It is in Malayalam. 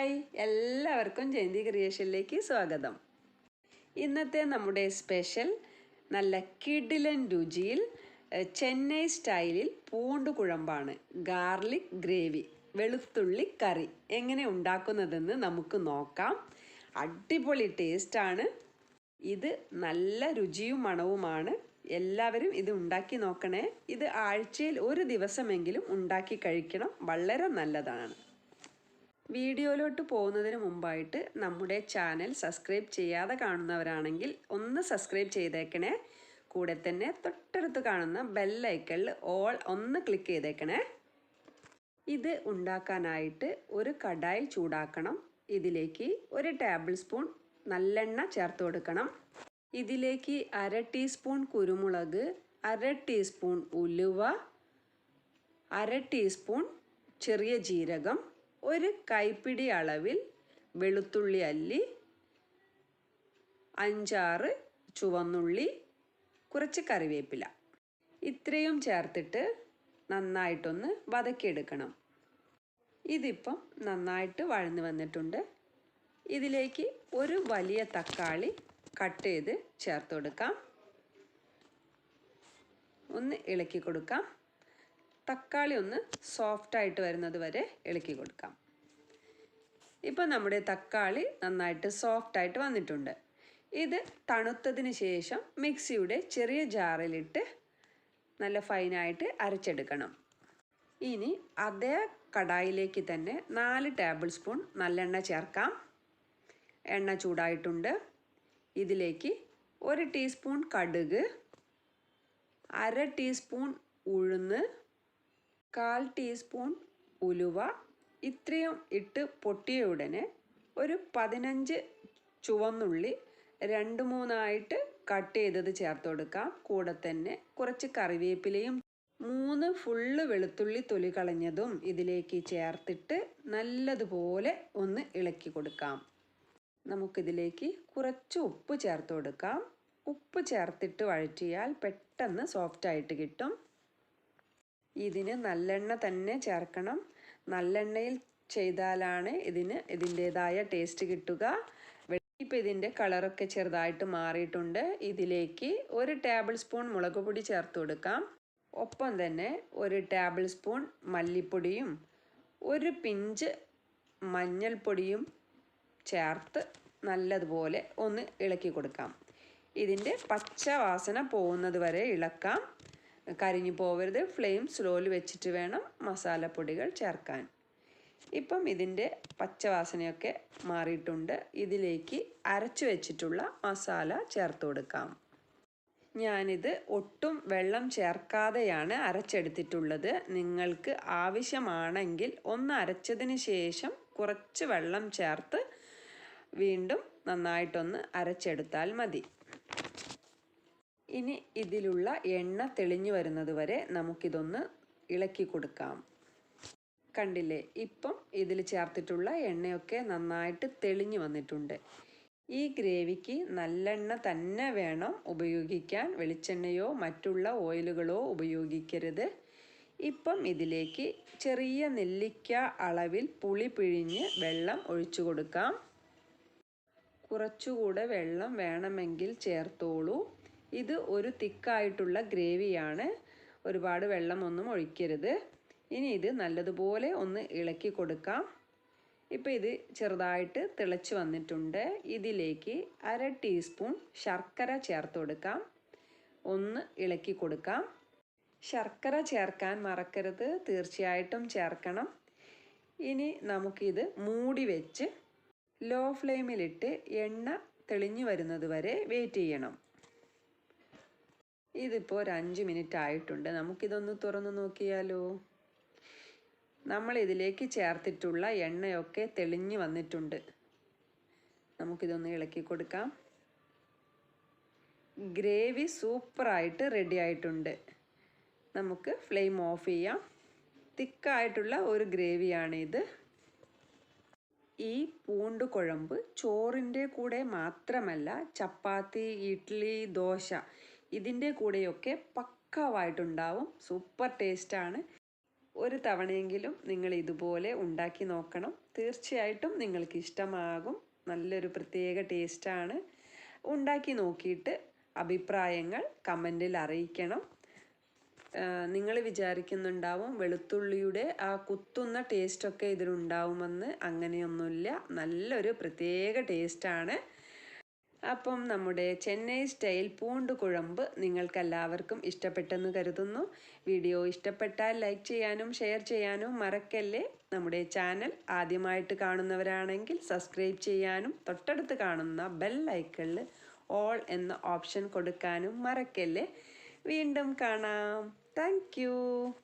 ഹായ്. എല്ലാവർക്കും ജയന്തി ക്രിയേഷനിലേക്ക് സ്വാഗതം. ഇന്നത്തെ നമ്മുടെ സ്പെഷ്യൽ നല്ല കിഡിലൻ രുചിയിൽ ചെന്നൈ സ്റ്റൈലിൽ പൂണ്ട് കുഴമ്പാണ് ഗാർലിക് ഗ്രേവി വെളുത്തുള്ളി കറി. എങ്ങനെ ഉണ്ടാക്കുന്നതെന്ന് നമുക്ക് നോക്കാം. അടിപൊളി ടേസ്റ്റാണ്. ഇത് നല്ല രുചിയും മണവുമാണ്. എല്ലാവരും ഇത് ഉണ്ടാക്കി നോക്കണേ. ഇത് ആഴ്ചയിൽ ഒരു ദിവസമെങ്കിലും ഉണ്ടാക്കി കഴിക്കണം. വളരെ നല്ലതാണ്. വീഡിയോയിലോട്ട് പോകുന്നതിന് മുമ്പായിട്ട് നമ്മുടെ ചാനൽ സബ്സ്ക്രൈബ് ചെയ്യാതെ കാണുന്നവരാണെങ്കിൽ ഒന്ന് സബ്സ്ക്രൈബ് ചെയ്തേക്കണേ. കൂടെ തന്നെ തൊട്ടടുത്ത് കാണുന്ന ബെല്ലൈക്കണിൽ ഓൾ ഒന്ന് ക്ലിക്ക് ചെയ്തേക്കണേ. ഇത് ഉണ്ടാക്കാനായിട്ട് ഒരു കടായി ചൂടാക്കണം. ഇതിലേക്ക് ഒരു ടേബിൾ സ്പൂൺ നല്ലെണ്ണ ചേർത്ത് കൊടുക്കണം. ഇതിലേക്ക് അര ടീസ്പൂൺ കുരുമുളക് അര ടീസ്പൂൺ ഉലുവ അര ടീസ്പൂൺ ചെറിയ ജീരകം ഒരു കൈപ്പിടി അളവിൽ വെളുത്തുള്ളി അല്ലി അഞ്ചാറ് ചുവന്നുള്ളി കുറച്ച് കറിവേപ്പില. ഇത്രയും ചേർത്തിട്ട് നന്നായിട്ടൊന്ന് വതക്കിയെടുക്കണം. ഇതിപ്പം നന്നായിട്ട് വഴന്നു വന്നിട്ടുണ്ട്. ഇതിലേക്ക് ഒരു വലിയ തക്കാളി കട്ട് ചെയ്ത് ചേർത്ത് കൊടുക്കാം ഒന്ന് ഇളക്കി കൊടുക്കാം. തക്കാളി ഒന്ന് സോഫ്റ്റായിട്ട് വരുന്നത് വരെ ഇളക്കി കൊടുക്കാം. ഇപ്പം നമ്മുടെ തക്കാളി നന്നായിട്ട് സോഫ്റ്റായിട്ട് വന്നിട്ടുണ്ട്. ഇത് തണുത്തതിന് ശേഷം മിക്സിയുടെ ചെറിയ ജാറിലിട്ട് നല്ല ഫൈനായിട്ട് അരച്ചെടുക്കണം. ഇനി അതേ കടായിലേക്ക് തന്നെ നാല് ടേബിൾ സ്പൂൺ നല്ലെണ്ണ ചേർക്കാം. എണ്ണ ചൂടായിട്ടുണ്ട്. ഇതിലേക്ക് ഒരു ടീസ്പൂൺ കടുക് അര ടീസ്പൂൺ ഉഴുന്ന് കാൽ ടീസ്പൂൺ ഉലുവ ഇത്രയും ഇട്ട് പൊട്ടിയ ഉടനെ ഒരു പതിനഞ്ച് ചുവന്നുള്ളി രണ്ട് മൂന്നായിട്ട് കട്ട് ചെയ്തത് ചേർത്ത് കൊടുക്കാം. കൂടെ തന്നെ കുറച്ച് കറിവേപ്പിലയും മൂന്ന് ഫുള്ള് വെളുത്തുള്ളി തൊലി കളഞ്ഞതും ഇതിലേക്ക് ചേർത്തിട്ട് നല്ലതുപോലെ ഒന്ന് ഇളക്കി കൊടുക്കാം. നമുക്കിതിലേക്ക് കുറച്ച് ഉപ്പ് ചേർത്ത് കൊടുക്കാം. ഉപ്പ് ചേർത്തിട്ട് വഴറ്റിയാൽ പെട്ടെന്ന് സോഫ്റ്റായിട്ട് കിട്ടും. ഇതിന് നല്ലെണ്ണ തന്നെ ചേർക്കണം. നല്ലെണ്ണയിൽ ചെയ്താലാണ് ഇതിന് ഇതിന്റേതായ ടേസ്റ്റ് കിട്ടുക. ഇപ്പം ഇതിന്റെ കളറൊക്കെ ചെറുതായിട്ട് മാറിയിട്ടുണ്ട്. ഇതിലേക്ക് ഒരു ടേബിൾ സ്പൂൺ മുളക് പൊടി ചേർത്ത് കൊടുക്കാം. ഒപ്പം തന്നെ ഒരു ടേബിൾ സ്പൂൺ മല്ലിപ്പൊടിയും ഒരു പിഞ്ച് മഞ്ഞൾപ്പൊടിയും ചേർത്ത് നല്ലതുപോലെ ഒന്ന് ഇളക്കി കൊടുക്കാം. ഇതിന്റെ പച്ച വാസന പോകുന്നത് വരെ ഇളക്കാം. കരിഞ്ഞു പോവരുത്. ഫ്ലെയിം സ്ലോയിൽ വെച്ചിട്ട് വേണം മസാലപ്പൊടികൾ ചേർക്കാൻ. ഇപ്പം ഇതിന്റെ പച്ചവാസനയൊക്കെ മാറിയിട്ടുണ്ട്. ഇതിലേക്ക് അരച്ചു വെച്ചിട്ടുള്ള മസാല ചേർത്ത് കൊടുക്കാം. ഞാനിത് ഒട്ടും വെള്ളം ചേർക്കാതെയാണ് അരച്ചെടുത്തിട്ടുള്ളത്. നിങ്ങൾക്ക് ആവശ്യമാണെങ്കിൽ ഒന്ന് അരച്ചതിന് ശേഷം കുറച്ച് വെള്ളം ചേർത്ത് വീണ്ടും നന്നായിട്ടൊന്ന് അരച്ചെടുത്താൽ മതി. ഇനി ഇതിലുള്ള എണ്ണ തെളിഞ്ഞു വരുന്നത് വരെ നമുക്കിതൊന്ന് ഇളക്കി കൊടുക്കാം. കണ്ടില്ലേ? ഇപ്പം ഇതിൽ ചേർത്തിട്ടുള്ള എണ്ണയൊക്കെ നന്നായിട്ട് തെളിഞ്ഞു വന്നിട്ടുണ്ട്. ഈ ഗ്രേവിക്ക് നല്ലെണ്ണ തന്നെ വേണം ഉപയോഗിക്കാൻ. വെളിച്ചെണ്ണയോ മറ്റുള്ള ഓയിലുകളോ ഉപയോഗിക്കരുത്. ഇപ്പം ഇതിലേക്ക് ചെറിയ നെല്ലിക്ക അളവിൽ പുളി പിഴിഞ്ഞ് വെള്ളം ഒഴിച്ചു കൊടുക്കാം. കുറച്ചുകൂടെ വെള്ളം വേണമെങ്കിൽ ചേർത്തോളൂ. ഇത് ഒരു തിക്കായിട്ടുള്ള ഗ്രേവിയാണ്. ഒരുപാട് വെള്ളമൊന്നും ഒഴിക്കരുത്. ഇനി ഇത് നല്ലതുപോലെ ഒന്ന് ഇളക്കി കൊടുക്കാം. ഇപ്പോൾ ഇത് ചെറുതായിട്ട് തിളച്ച് വന്നിട്ടുണ്ട്. ഇതിലേക്ക് അര ടീസ്പൂൺ ശർക്കര ചേർത്ത് കൊടുക്കാം. ഒന്ന് ഇളക്കി കൊടുക്കാം. ശർക്കര ചേർക്കാൻ മറക്കരുത്. തീർച്ചയായിട്ടും ചേർക്കണം. ഇനി നമുക്കിത് മൂടി വെച്ച് ലോ ഫ്ലെയിമിലിട്ട് എണ്ണ തെളിഞ്ഞു വരുന്നത് വരെ വെയിറ്റ് ചെയ്യണം. ഇതിപ്പോൾ ഒരു അഞ്ച് മിനിറ്റ് ആയിട്ടുണ്ട്. നമുക്കിതൊന്ന് തുറന്നു നോക്കിയാലോ? നമ്മൾ ഇതിലേക്ക് ചേർത്തിട്ടുള്ള എണ്ണയൊക്കെ തെളിഞ്ഞു വന്നിട്ടുണ്ട്. നമുക്കിതൊന്ന് ഇളക്കി കൊടുക്കാം. ഗ്രേവി സൂപ്പറായിട്ട് റെഡി ആയിട്ടുണ്ട്. നമുക്ക് ഫ്ലെയിം ഓഫ് ചെയ്യാം. തിക്കായിട്ടുള്ള ഒരു ഗ്രേവിയാണ് ഇത് ഈ പൂണ്ട് കുഴമ്പ് ചോറിന്റെ കൂടെ മാത്രമല്ല ചപ്പാത്തി ഇഡ്ഡലി ദോശ ഇതിന്റെ കൂടെയൊക്കെ പക്കാവായിട്ടുണ്ടാവും. സൂപ്പർ ടേസ്റ്റാണ്. ഒരു തവണയെങ്കിലും നിങ്ങൾ ഇതുപോലെ ഉണ്ടാക്കി നോക്കണം. തീർച്ചയായിട്ടും നിങ്ങൾക്ക് ഇഷ്ടമാകും. നല്ലൊരു പ്രത്യേക ടേസ്റ്റാണ്. ഉണ്ടാക്കി നോക്കിയിട്ട് അഭിപ്രായങ്ങൾ കമന്റിൽ അറിയിക്കണം. നിങ്ങൾ വിചാരിക്കുന്നുണ്ടാവും വെളുത്തുള്ളിയുടെ ആ കുത്തുന്ന ടേസ്റ്റൊക്കെ ഇതിലുണ്ടാവുമെന്ന്. അങ്ങനെയൊന്നുമില്ല. നല്ലൊരു പ്രത്യേക ടേസ്റ്റാണ്. അപ്പം നമ്മുടെ ചെന്നൈ സ്റ്റൈൽ പൂണ്ട് കുഴമ്പ് നിങ്ങൾക്കെല്ലാവർക്കും ഇഷ്ടപ്പെട്ടെന്ന് കരുതുന്നു. വീഡിയോ ഇഷ്ടപ്പെട്ടാൽ ലൈക്ക് ചെയ്യാനും ഷെയർ ചെയ്യാനും മറക്കല്ലേ. നമ്മുടെ ചാനൽ ആദ്യമായിട്ട് കാണുന്നവരാണെങ്കിൽ സബ്സ്ക്രൈബ് ചെയ്യാനും തൊട്ടടുത്ത് കാണുന്ന ബെൽ ഐക്കണിൽ ഓൾ എന്ന ഓപ്ഷൻ കൊടുക്കാനും മറക്കല്ലേ. വീണ്ടും കാണാം. താങ്ക്